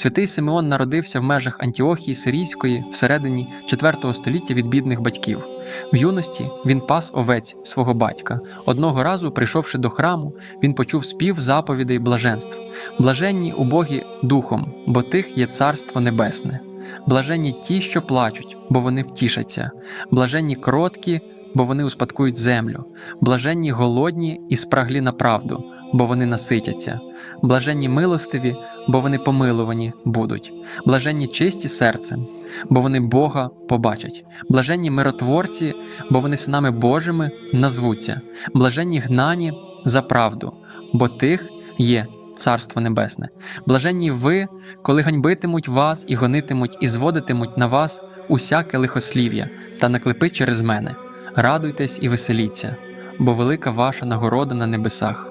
Святий Симеон народився в межах Антіохії Сирійської всередині IV століття від бідних батьків. В юності він пас овець свого батька. Одного разу, прийшовши до храму, він почув спів заповідей блаженств. Блаженні убогі духом, бо тих є царство небесне. Блаженні ті, що плачуть, бо вони втішаться. Блаженні кроткі, бо вони успадкують землю. Блаженні голодні і спраглі на правду, бо вони наситяться. Блаженні милостиві, бо вони помилувані будуть. Блаженні чисті серцем, бо вони Бога побачать. Блаженні миротворці, бо вони синами Божими назвуться. Блаженні гнані за правду, бо тих є Царство Небесне. Блаженні ви, коли ганьбитимуть вас і гонитимуть, і зводитимуть на вас усяке лихослів'я та наклепи через мене. Радуйтесь і веселіться, бо велика ваша нагорода на небесах.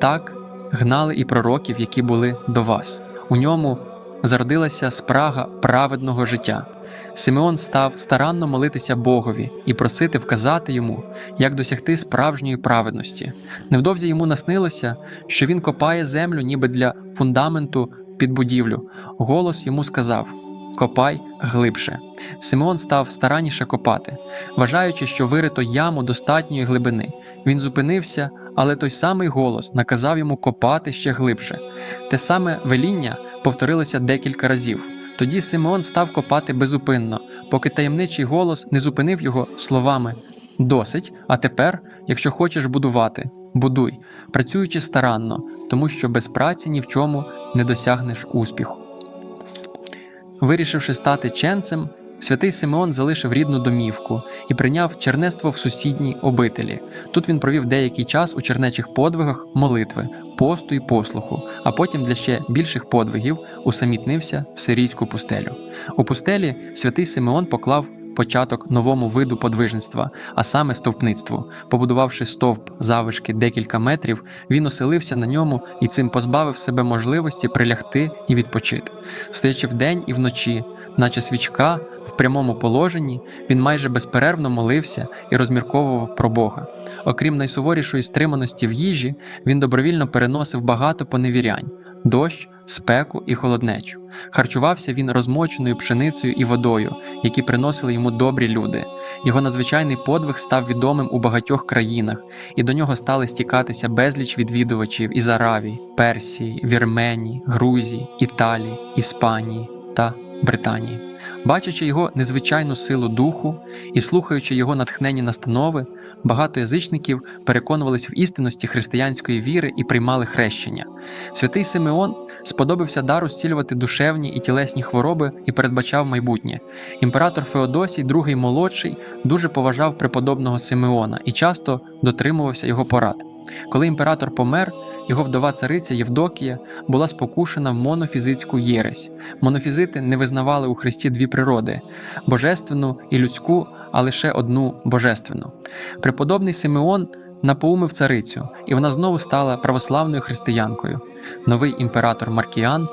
Так гнали і пророків, які були до вас. У ньому зародилася спрага праведного життя. Симеон став старанно молитися Богові і просити вказати йому, як досягти справжньої праведності. Невдовзі йому наснилося, що він копає землю ніби для фундаменту під будівлю. Голос йому сказав: Копай глибше. Симеон став старанніше копати, вважаючи, що вирито яму достатньої глибини. Він зупинився, але той самий голос наказав йому копати ще глибше. Те саме веління повторилося декілька разів. Тоді Симеон став копати безупинно, поки таємничий голос не зупинив його словами Досить, а тепер, якщо хочеш будувати, будуй, працюючи старанно, тому що без праці ні в чому не досягнеш успіху. Вирішивши стати ченцем, святий Симеон залишив рідну домівку і прийняв чернество в сусідній обителі. Тут він провів деякий час у чернечих подвигах молитви, посту і послуху, а потім для ще більших подвигів усамітнився в сирійську пустелю. У пустелі святий Симеон поклав початок новому виду подвижництва, а саме стовпництву. Побудувавши стовп завишки декілька метрів, він оселився на ньому і цим позбавив себе можливості прилягти і відпочити. Стоячи вдень і вночі, наче свічка в прямому положенні, він майже безперервно молився і розмірковував про Бога. Окрім найсуворішої стриманості в їжі, він добровільно переносив багато поневірянь, дощ, спеку і холоднечу. Харчувався він розмоченою пшеницею і водою, які приносили йому добрі люди. Його надзвичайний подвиг став відомим у багатьох країнах, і до нього стали стікатися безліч відвідувачів із Аравії, Персії, Вірменії, Грузії, Італії, Іспанії та Британії. Бачачи його незвичайну силу духу і слухаючи його натхненні настанови, багато язичників переконувалися в істинності християнської віри і приймали хрещення. Святий Симеон сподобався дару зцілювати душевні і тілесні хвороби і передбачав майбутнє. Імператор Феодосій, другий молодший, дуже поважав преподобного Симеона і часто дотримувався його порад. Коли імператор помер, його вдова цариця Євдокія була спокушена в монофізитську єресь. Монофізити не визнавали у Христі дві природи божественну і людську, а лише одну божественну. Преподобний Симеон напоумив царицю, і вона знову стала православною християнкою. Новий імператор Маркіан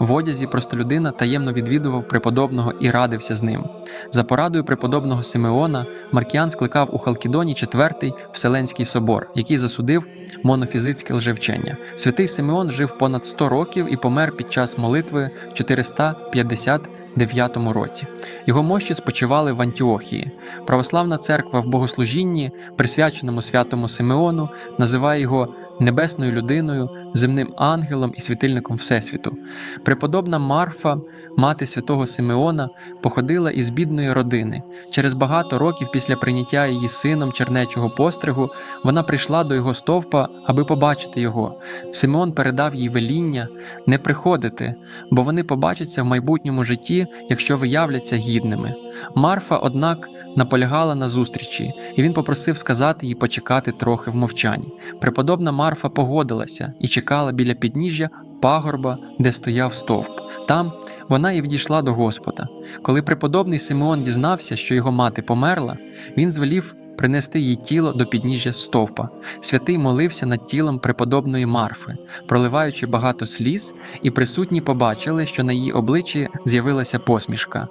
в одязі простолюдина таємно відвідував преподобного і радився з ним. За порадою преподобного Симеона Маркіан скликав у Халкідоні четвертий Вселенський собор, який засудив монофізитське лжевчення. Святий Симеон жив понад 100 років і помер під час молитви в 459 році. Його мощі спочивали в Антіохії. Православна церква в богослужінні, присвяченому святому Симеону, називає його небесною людиною, земним ангелом і світильником Всесвіту. Преподобна Марфа, мати святого Симеона, походила із бідної родини. Через багато років після прийняття її сином чернечого постригу вона прийшла до його стовпа, аби побачити його. Симеон передав їй веління не приходити, бо вони побачаться в майбутньому житті, якщо виявляться гідними. Марфа, однак, наполягала на зустрічі, і він попросив сказати їй почекати трохи в мовчанні. Преподобна Марфа погодилася і чекала біля підніжжя пагорба, де стояв стовп. Там вона і відійшла до Господа. Коли преподобний Симеон дізнався, що його мати померла, він звелів принести їй тіло до підніжжя стовпа. Святий молився над тілом преподобної Марфи, проливаючи багато сліз, і присутні побачили, що на її обличчі з'явилася посмішка.